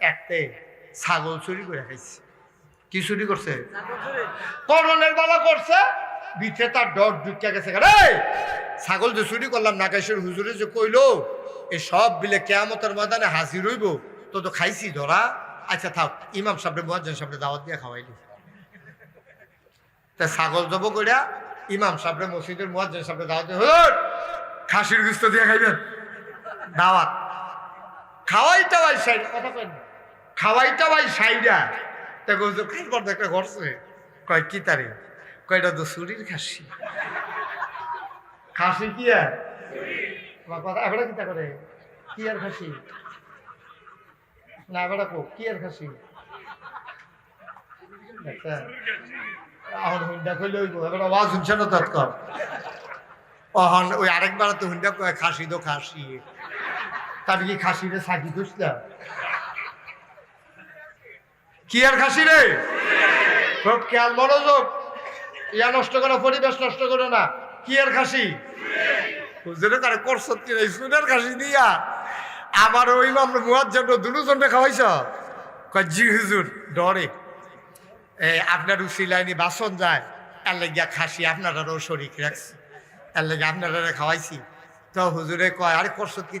একতে ছাগল চুরি করে খাইছে। কি চুরি করছে? করণের বেলা করছে বিথে তার ডর ঢুকিয়া গেছে রে ছাগল যে চুরি করলাম নাকাশের হুজুরে যে কইলো এই সব বিলে কেয়ামতের ময়দানে হাজির হইব। তো তো খাইছি ধরা। আচ্ছা থাক ইমাম সাহেব মুয়াজ্জেন সাহেব দাওয়াত দিয়ে খাওয়াইলি। তা ছাগল জব কইরা ইমাম সাহেব মসজিদের মুয়াজ্জেন সাহেব দাওয়াত দিয়ে হুজুর খাসির গুস্ত দিয়ে খাইবেন। দাওয়াত। খাওয়াইটা ভাই সাইড কথা কই না। খাওয়াইটা ভাই সাইডা। তা হুজুর খাইবার একটা ঘরছে কয়, কি তারে? কয়টা তো চুরির খাসি। খাসি কি আর? কথা, এবারে কিতা করে? কি আর খাসি? না, এবারে কো, কি আর খাসি? এখন হুন্ডা কইলে হইব, এবার আওয়াজ শুনছে না তৎকর অহন ওই আরেকবার তো হুন্ডা কয়, খাসি তো খাসি। তার কি খাসি রে সাকি দুসলা কি আর খাসি রে? খুব খেয়াল, মনোযোগ। ইয়া নষ্ট করো, পরিবেশ নষ্ট করো না। কি আর খাসি? হুজুরে, তারা করছত কি রে? সুনের খাসি দিয়া। আমার ওই মামলা মুয়ার জন্য দুজনটা খাওয়াইছ? জি হুজুর, ডরে। আপনার উসিলাইনি বাসন যায়। এর লেগিয়া খাসি আপনারারও শরিক রাখছি। এর লেগে আপনারা খাওয়াইছি। তো হুজুরে কয়, আরে করছত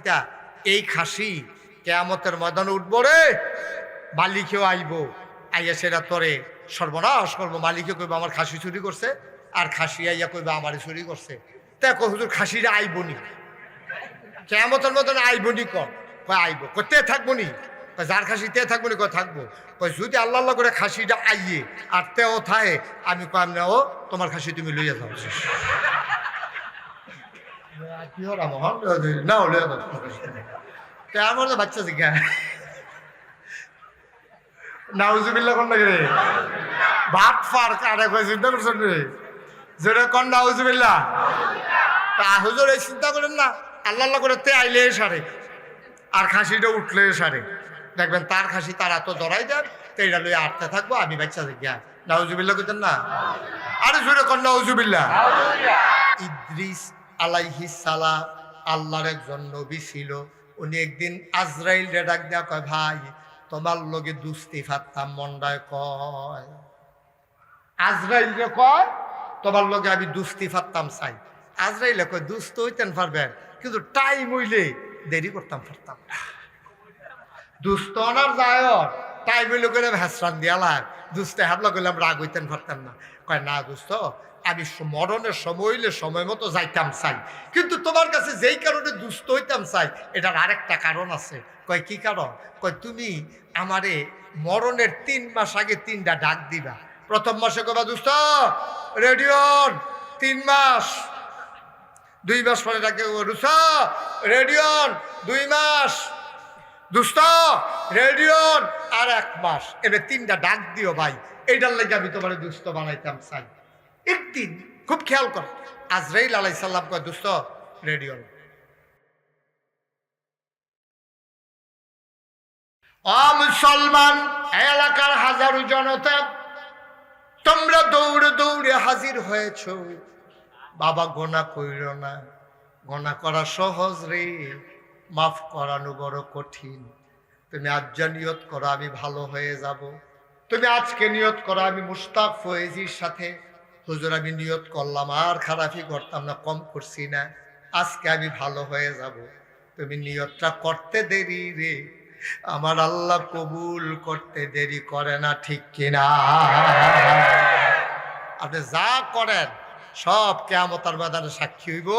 এই খাসি কেয়ামতের ময়দানে উঠবো রে? মালিকেও আইব আইয়া সেটা তোরে সর্বনাশ করব। মালিকে কইব আমার খাসি চুরি করছে। আর খাসি আইয়া কইব আমারে চুরি করছে। দেখো হুজুর খাসিরা আইবনি? কেমতের মতন আইবনি কর কয় আইব। করতে থাকব নি যার খাসি তে থাকব নি কয় থাকব। কয় যদি আল্লাহ আল্লাহ করে খাসিটা আইয়ে আর তেও থাহে আমি কয় না ও তোমার খাসি তুমি লইয়া যাও। কি মোহন? না লইয়া যাও। তা আমার তো বাচ্চা শিখা নাউজুবিল্লা কোন লাগে রে? ভাত ফার কারে কয়, চিন্তা করছেন রে? যেটা কোন নাউজুবিল্লা তা হুজুর, এই চিন্তা করেন না, আল্লাহ আল্লাহ করে তে আইলে সারে। আর খাসিটা উঠলে সারে। দেখবেন তার খাসি তার এত দরাই দেন, তো এটা লইয়া আটতে থাকব, আমি বাচ্চা শিখা নাউজুবিল্লা করতেন না? আরে জোরে কোন নাউজুবিল্লা ইদ্রিস আলাইহি সালা আল্লাহর একজন নবী ছিল। উনি একদিন আজরাইল রে ডাক কয়, ভাই তোমার লগে দুস্তি ফাত্তাম মন্ডায় কয়। আজরাইল যে কয় তোমার লগে আমি দুস্তি ফাত্তাম চাই। আজরাইলে কয় দুস্ত হইতেন পারবেন কিন্তু টাইম হইলে দেরি করতাম পারতাম না। দুস্ত অনার যায় টাইম হইলে করে ভেসরান দিয়ালাম দুস্তে হাবলা করলাম রাগ হইতেন পারতাম না। কয়, না দুস্ত, আমি মরণের সময় হইলে সময় মতো যাইতাম চাই। কিন্তু তোমার কাছে যেই কারণে দুস্থ হইতাম চাই, এটার আরেকটা কারণ আছে। কয়, কি কারণ? কয়, তুমি আমারে মরণের তিন মাস আগে তিনটা ডাক দিবা। প্রথম মাসে কবা দুস্থ রেডিওন তিন মাস। দুই মাস পরে ডাকে রুস রেডিওন দুই মাস। দুস্ত রেডিওন আর এক মাস এবার তিনটা ডাক দিও ভাই। এইটার লাগে আমি তোমার দুস্থ বানাইতাম চাই একদিন খুব খেয়াল কর আলাই সাল্লাম কয় দুস্থ রেডিওন অ, মুসলমান এলাকার হাজারো জনতা, তোমরা দৌড়ে দৌড়ে হাজির হয়েছ। বাবা, গোনা কইর না। গোনা করা সহজ রে। মাফ করানো বড় কঠিন। তুমি আজ যা নিয়ত করো, আমি ভালো হয়ে যাব। তুমি আজকে নিয়ত করো, আমি মুস্তাক ফয়েজির সাথে। হুজুর, আমি নিয়ত করলাম, আর খারাপই করতাম না, কম করছি না। আজকে আমি ভালো হয়ে যাব। তুমি নিয়তটা করতে দেরি রে। আমার আল্লাহ কবুল করতে দেরি করে না, ঠিক কিনা আপনি যা করেন, সব কেয়ামতার ময়দানে সাক্ষী হইব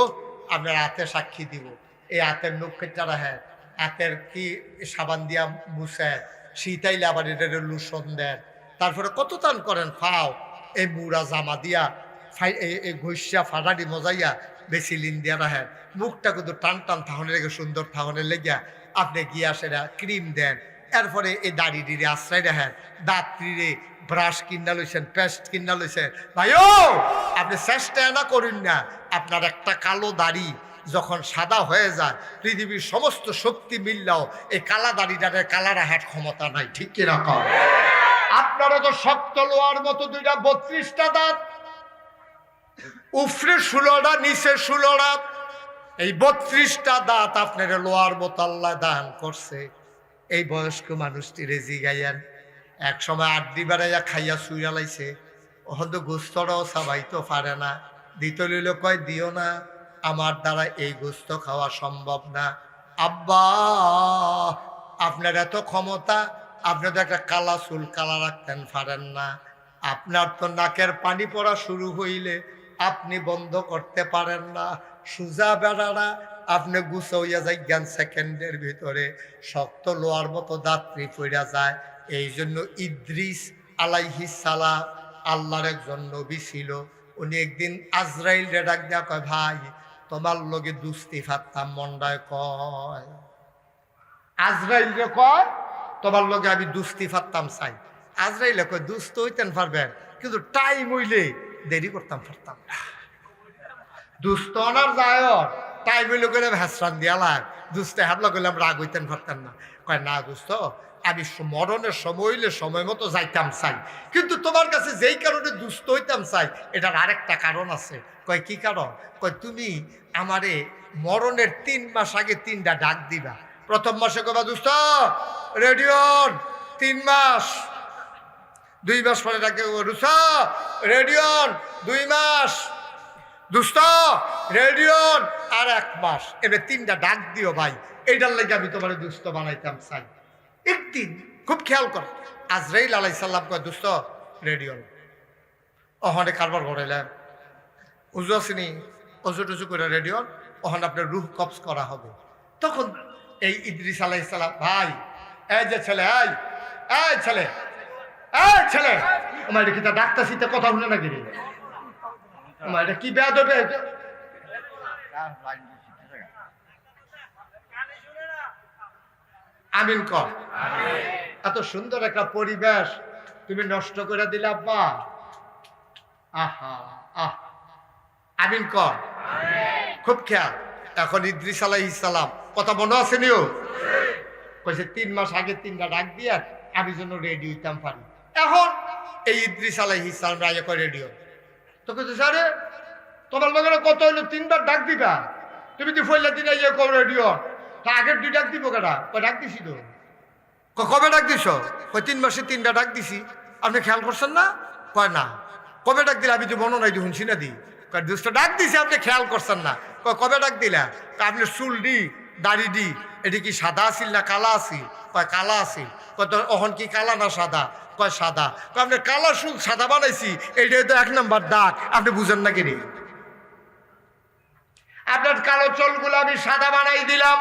আপনার হাতে সাক্ষী দিব। এই হাতের নক্ষেটা রাখে হাতের কি সাবান দিয়া মুছে, শীতাইলে আবার এটা লুসন দেন তারপরে কত টান করেন? ফাও, এই মুড়া জামা দিয়া, ফাই এই- ঘষিয়া ফাটাডি মজাইয়া বেশি লিন দিয়া রাখেন মুখটা কিন্তু টান টান থাহনে লেগে, সুন্দর থাহনে লেগিয়া আপনি গিয়া সেটা ক্রিম দেন। এরপরে এই দাড়ি ডিরে আশ্রয় রাখেন দাঁতরিরে ব্রাশ কিনা লইছেন, পেস্ট কিনা লইছেন। ভাইও, আপনি চেষ্টা না করুন না, আপনার একটা কালো দাড়ি যখন সাদা হয়ে যায়, পৃথিবীর সমস্ত শক্তি মিললেও এই কালা দাড়িটার কালা রাখার ক্ষমতা নাই, ঠিক কিনা কর আপনারা তো শক্ত লোয়ার মতো দুইটা বত্রিশটা দাঁত। উফরে ষোলোটা নিচে ষোলোটা এই বত্রিশটা দাঁত আপনার লোয়ার মতো আল্লাহ দান করছে। এই বয়স্ক মানুষটি রেজি গাইয়ান। এক সময় আড্ডি বেড়াইয়া খাইয়া শুইয়া লাইছে। ওখান তো গোস্তরাও সাবাই তো পারে না। দিত লইল কয়, দিও না। আমার দ্বারা এই গোস্ত খাওয়া সম্ভব না। আব্বা, আপনার এত ক্ষমতা আপনি তো একটা কালা চুল কালা রাখতেন পারেন না। আপনার তো নাকের পানি পড়া শুরু হইলে আপনি বন্ধ করতে পারেন না। সুজা বেড়ারা, আপনি গুছাইয়া যাই জ্ঞান সেকেন্ডের ভিতরে। শক্ত লোয়ার মতো দাত্রী পড়া যায়। এই জন্য ইদ্রিস আলাইহি সালাম আল্লাহর একজন নবী ছিল। উনি একদিন আজরাইল রে ডাক দেয়া কয়, ভাই তোমার লগে দুস্তি ফাত্তাম মন্ডায় কয়। আজরাইল কয় তোমার লগে আমি দুস্তি ফাত্তাম চাই। আজরাইলে কয় দুস্ত হইতেন পারবেন কিন্তু টাইম হইলে দেরি করতাম পারতাম। দুস্ত অনার যায় টাইম হইলে করে ভেসরান দিয়া লাগ। দুস্তে হাতলা করলাম রাগ হইতেন পারতেন না। কয় না দুস্ত আমি মরণের সময় হইলে সময় মতো যাইতাম চাই। কিন্তু তোমার কাছে যেই কারণে দুস্থ হইতাম চাই, এটার আরেকটা কারণ আছে। কয়, কি কারণ? কয়, তুমি আমারে মরণের তিন মাস আগে তিনটা ডাক দিবা। প্রথম মাসে কবা, দুস্থ রেডিওন তিন মাস। দুই মাস পরে ডাকে রুসা রেডিওন দুই মাস। দুস্ত রেডিওন আর এক মাস। এবার তিনটা ডাক দিও ভাই। এইটার লাগে আমি তোমার দুস্থ বানাইতাম চাই। একদিন খুব খেয়াল কর। আজরাইল আলাই সাল্লাম কয় দুস্থ রেডিও অহনে কারবার করাইলেন। উজু আসেনি অজু টুজু করে রেডিও ওখানে আপনার রুহ কপস করা হবে। তখন এই ইদ্রিস আলাই সাল্লাম ভাই, এই যে ছেলে, এই এই ছেলে এই ছেলে, আমার এটা কি তা ডাক্তার শীতে কথা শুনে রে? আমার এটা কি বেয়াদ হবে আমিন কর এত সুন্দর একটা পরিবেশ তুমি নষ্ট করে দিলে, আব্বা। আহা, আহ। আমিন কর খুব খেয়াল। এখন ইদ্রিস আলাই ইসালাম কথা মনে আছে নিও? কইছে, তিন মাস আগে তিনটা ডাক দিয়া আমি যেন রেডি হইতাম পারি। এখন এই ইদ্রিস আলাই ইসলাম রাজা করে রেডিও তো কইছে, স্যারে, তোমার লোকের কত হইল? তিনবার ডাক দিবা। তুমি তো ফইলা দিন ইয়ে কর রেডিও তা আগের দুই ডাক দিব কেটা কয় ডাক দিছি তো। ক- কবে ডাক দিছ? কয় তিন মাসে তিনটা ডাক দিছি। আপনি খেয়াল করছেন না? কয় না। কবে ডাক দিলে আমি তো মনে নাই শুনছি না দি। কয় দুষ্ট ডাক দিছি আপনি খেয়াল করছেন না। কয় কবে ডাক দিলা? কয় আপনি চুল দি দাড়ি দি এটি কি সাদা আছিল না কালা আছিল? কয় কালা আছিল। কয় তো অহন কি কালা না সাদা? কয় সাদা। কয় আপনি কালা চুল সাদা বানাইছি এইটাই তো এক নম্বর দাগ আপনি বুঝেন না কিনি আপনার কালো চুলগুলো আমি সাদা বানাই দিলাম।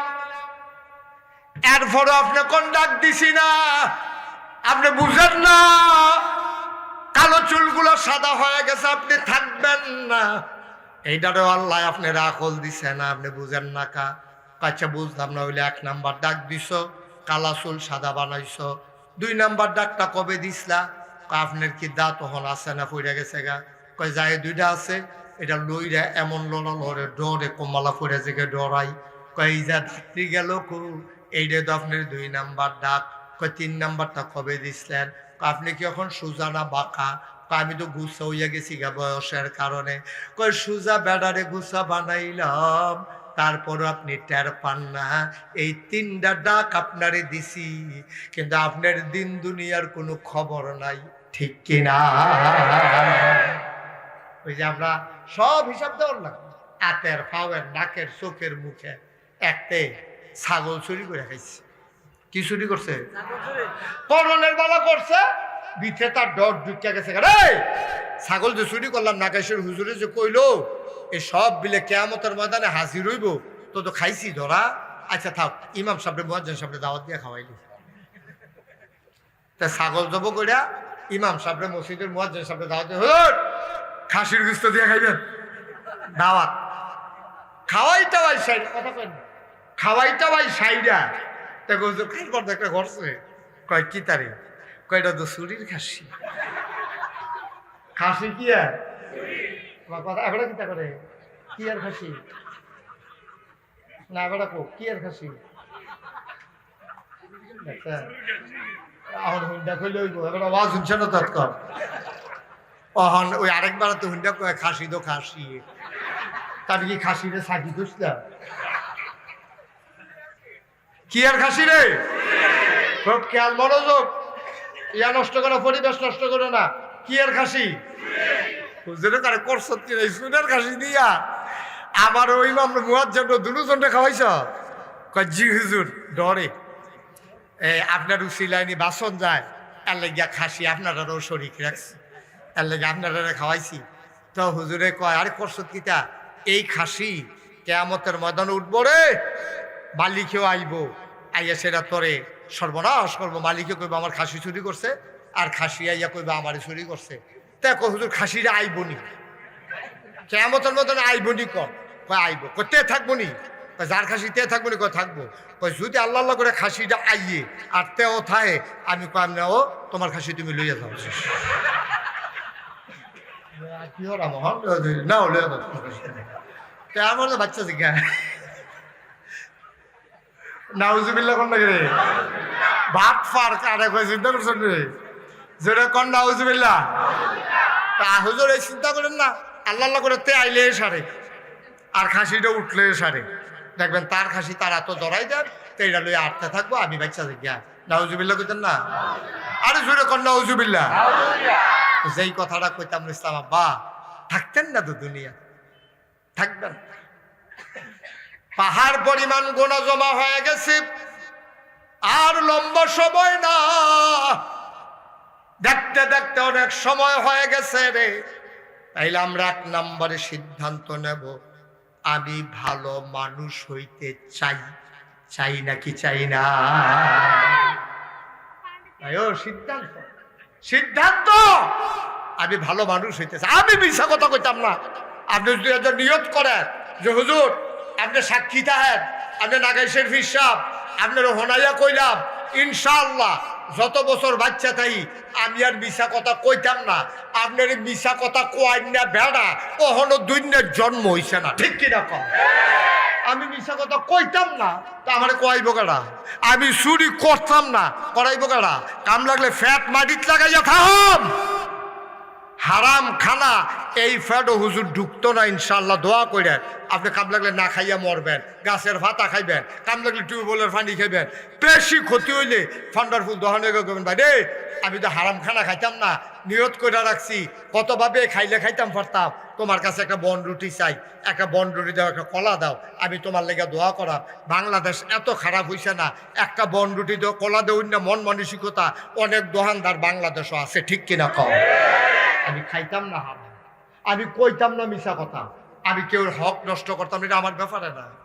এরপরও আপনি কোন ডাক দিছি না? আপনি বুঝেন না? কালো চুলগুলো সাদা হয়ে গেছে, আপনি থাকবেন না। এইটারও আল্লাহ আপনি রাখল দিছে না, আপনি বুঝেন না কা। আচ্ছা বুঝলাম না, হইলে এক নাম্বার ডাক দিছ, কালা চুল সাদা বানাইছ। দুই নাম্বার ডাকটা কবে কয় আপনার কি দাঁত তখন আছে না পড়ে গেছে গা? কয়, যায় দুইটা আছে, এটা লইরা এমন লড়া লড়ে ডরে, কমলা পড়ে জেগে ডরাই। কয় যা ধাত্রী গেল কু এইটা তো আপনার দুই নাম্বার ডাক তিন নাম্বারটা কবে দিছিলেন? আপনি কি এখন সোজা না বাঁকা? আমি তো গুছা হইয়া গেছি গা বয়সের কারণে। কয়, সোজা বেড়ারে গুছা বানাইলাম, তারপরও আপনি টের পান না। এই তিনটা ডাক আপনারে দিছি, কিন্তু আপনার দিন দুনিয়ার কোনো খবর নাই। ঠিক কিনা ওই যে আমরা সব হিসাব দেওয়ার না হাতের ফাওয়ের নাকের, চোখের মুখে একতে ছাগল চুরি করে খাইছে। কি চুরি করছে? করণের বেলা করছে। বিথে তার ডর ঢুকিয়া গেছে রে ছাগল যে চুরি করলাম নাকেশের হুজুরে যে কইলো এই সব বিলে কেয়ামতের ময়দানে হাজির হইব। তো তো খাইছি ধরা। আচ্ছা থাক ইমাম সাহেব মহাজন সাহেব দাওয়াত দিয়ে খাওয়াইলি। তা ছাগল জব কইরা ইমাম সাহেব মসজিদের মহাজন সাহেব দাওয়াত দিয়ে হুজুর খাসির গুস্ত দিয়ে খাইবেন। দাওয়াত। খাওয়াইটা ভাই সাইড কথা কই না। খাওয়াইটা ভাই সাইডা তা হুজুর খাইবার দেখে ঘরছে কয়, কি তারে? কয়টা তো চুরির খাসি। খাসি কি আর? আমার কথা এবারে করে? কি আর খাসি? না এবারে কো, কি আর খাসি? দেখছেন? এখন হুন্ডা খুলে হইব এবার আওয়াজ শুনছে না তৎকর অহন, ওই আরেকবার তো হুন্ডা খাসি তো খাসি। তার কি খাসি রে সাকি দুসলা কি আর খাসি রে? খুব খেয়াল, মনোযোগ। ইয়া নষ্ট করো, পরিবেশ নষ্ট করো না। কি আর খাসি? হুজুরে কারে করছ কি রে? সুনের খাসি দিয়া। আমার ওই মামলা মুয়ার জন্য দুজনটা খাওয়াইছ? জি হুজুর, ডরে। আপনার উসিলাইনি বাসন যায়। এর লেগিয়া খাসি আপনারারও শরিক রাখছি। এর লেগে আপনারা খাওয়াইছি। তো হুজুরে কয়, আরে করছ কিতা? এই খাসি কেয়ামতের ময়দানে উঠবো রে? মালিকেও আইব, আইয়া সেটা তোরে সর্বনাশ করব। মালিকে কইব, আমার খাসি চুরি করছে। আর খাসি আইয়া কইব, আমারে চুরি করছে। দেখো হুজুর, খাসিরা আইবনি? কেমতের মতন আইবনি কম। কয়, আইব। কতে থাকব নি যার খাসি তে থাকব নি কয়, থাকব। কয়, যদি আল্লাহ আল্লাহ করে খাসিটা আইয়ে আর তেও থাহে, আমি কয় না ও তোমার খাসি তুমি লইয়া যাও। কি লইয়া যাও। তে আমার বাচ্চা শিখা নাউজুবিল্লা কোন লাগে রে? ভাত ফার কারে কয়, চিন্তা করছেন রে? যেটা কোন নাউজুবিল্লা তা হুজুর, এই চিন্তা করেন না, আল্লাহ আল্লাহ করে তে আইলে সারে। আর খাসিটা উঠলে সারে। দেখবেন তার খাসি তার এত জড়াই দেন, তো এটা লইয়া আটতে থাকব, আমি বাচ্চা গিয়া নাউজুবিল্লা কইতেন না? আরে জোরে কর নাউজুবিল্লা যেই কথাটা কইতাম ইসলাম আব্বা, থাকতেন না তো দুনিয়া। থাকবেন পাহাড় পরিমাণ গোনা জমা হয়ে গেছে। আর লম্বা সময় না। দেখতে দেখতে অনেক সময় হয়ে গেছে রে। তাইলে আমরা এক নম্বরে সিদ্ধান্ত নেব, আমি ভালো মানুষ হইতে চাই চাই নাকি চাই না? সিদ্ধান্ত। সিদ্ধান্ত! আমি ভালো মানুষ হইতে চাই। আমি মিশা কথা কইতাম না। আপনি যদি নিয়ত করেন যে, হুজুর আপনি সাক্ষী তাহেন আপনি নাগেশের ফিসাব আপনার হোনাইয়া কইলাম, ইনশাআল্লাহ যত বছর বাচ্চা তাই আমি আর মিশা কথা কইতাম না, আপনার মিশা কথা কোয়াই না বেড়া, কখনো দুইনের জন্ম হইছে না, ঠিক কিনা? কম আমি মিশা কথা কইতাম না, তা আমার কয়াইব কারা আমি চুরি করতাম না, করাইব কারা কাম লাগলে ফ্যাট মাটিত লাগাইয়া থাম। হারাম খানা এই ফ্যাটও হুজুর ঢুকতো না ইনশাল্লাহ দোয়া করে আপনি কাম লাগলে না খাইয়া মরবেন, গাছের ভাতা খাইবেন, কাম লাগলে টিউবওয়েলের পানি খাইবেন বেশি ক্ষতি হইলে ফান্ডার ফুল দহনে করবেন ভাই রে, আমি তো হারাম খানা খাইতাম না, নিয়ত করে রাখছি, কতভাবে খাইলে খাইতাম পারতাম? তোমার কাছে একটা বন রুটি চাই, একটা বন রুটি দাও, একটা কলা দাও, আমি তোমার লেগে দোয়া করাম। বাংলাদেশ এত খারাপ হইছে না, একটা বন রুটি দাও, কলা দেউন না মন মানসিকতা অনেক দোকানদার বাংলাদেশও আছে, ঠিক কিনা কম আমি খাইতাম না হারাম। আমি কইতাম না মিশা কথা। আমি কেউ হক নষ্ট করতাম এটা আমার ব্যাপারে না।